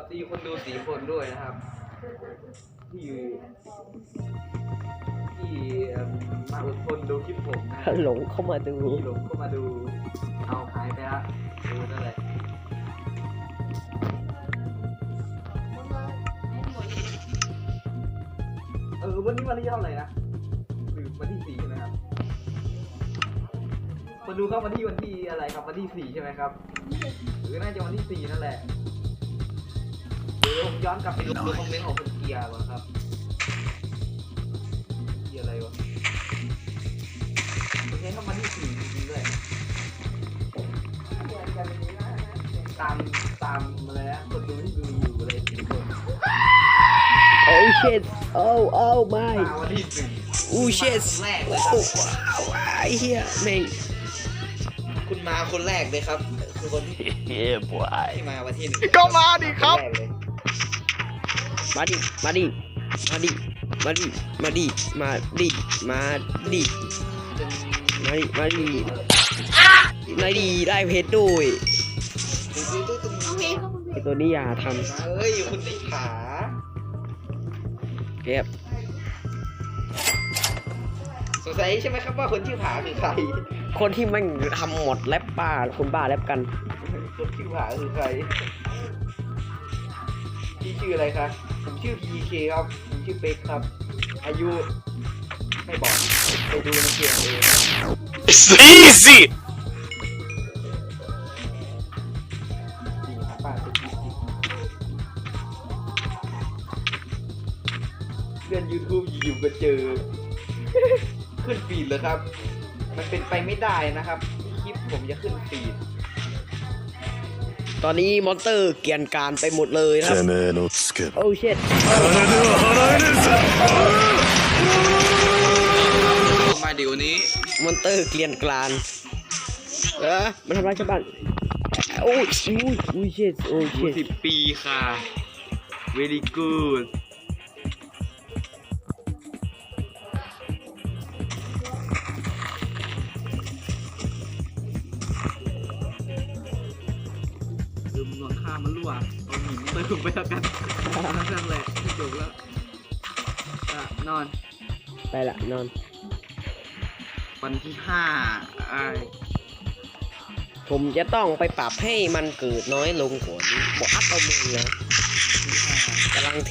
วัสดีคนดูสี่คนด้วยนะครับ ที่ที่เอิ่มมาอดทนดูคลิปผมนะหลงเข้ามาดูที่หลงเข้ามาดู เอาหายไปละดูนั่นแหละเออวันนี้วันที่เท่าไหร่นะหรือวันที่สี่ใช่ไหมครับคนดูครับวันที่วันที่อะไรครับวันที่สี่ใช่ไหมครับหรือน่าจะวันที่สี่นั่นแหละเดี๋ยว ผมย้อนกลับไปดูดูคอมเมนต์ของคุณเกียร์ก่อนครับเกียร์อะไรวะผมใช้คำวันที่สี่จริงๆด้วยตามตามอะไรนะคนดูที่ดูอยู่อะไรสี่คนโอ้เชิดโอ้โอ้ไม่มาวันที่สี่อู้เชิดแรกเลยคโอ้รับว้าวไอ้เหี้ยแม่งคุณมาคนแรกเลยครับคือคนที่เฮ้ยบวยที่มาวันที่หนึ่งก็มาดิครับ นแกเลย มาดิ มาดิ มาดิ มาดิ มาดิ มาดิ มาดิ มาดิ มาดิมาดิได้เพชรด้วยไอตัวนี้อย่าทเฮ้ยคุณติขาำเก็บสงสัยใช่ไหมครับว่าคนชื่อผาคือใคร คนที่มันทำหมดแรปป้าคนบ้าแรปกันคนชื่อผาคือใคร พี่ชื่ออะไรครับผมชื่อ PK ครับผมชื่อเป๊กครับ อายุไม่บอกไปดูในเกมเอง It's easy จริงครับป้าสุดจริงเลื่อน YouTube อยู่ๆก็เจอ ขึ้นฟีดเลยครับ มันเป็นไปไม่ได้นะครับที่คลิปผมจะขึ้นฟีด ตอนนี้มอนเตอร์เกี่ยนการไปหมดเลยครับโอ้เชิดมาเดี๋ยวนี้มอนเตอร์เกลียนกลานเออมันทำร้ายชาวบ้านโอ้ยโอ้ยโอ้ยเชิดโอ้ยเชิดสิบปีค่ะ very good วลข้ามันรั่วเอาหินเติมไปแล้วกันนั่นแหละจบแล้วอะนอน ไปละนอน วันที่ห้าไอ้ายผมจะต้องไปปรับให้มันเกิดน้อยลงก่อนบอกอัพเอามือนะที่ห้ากำลัง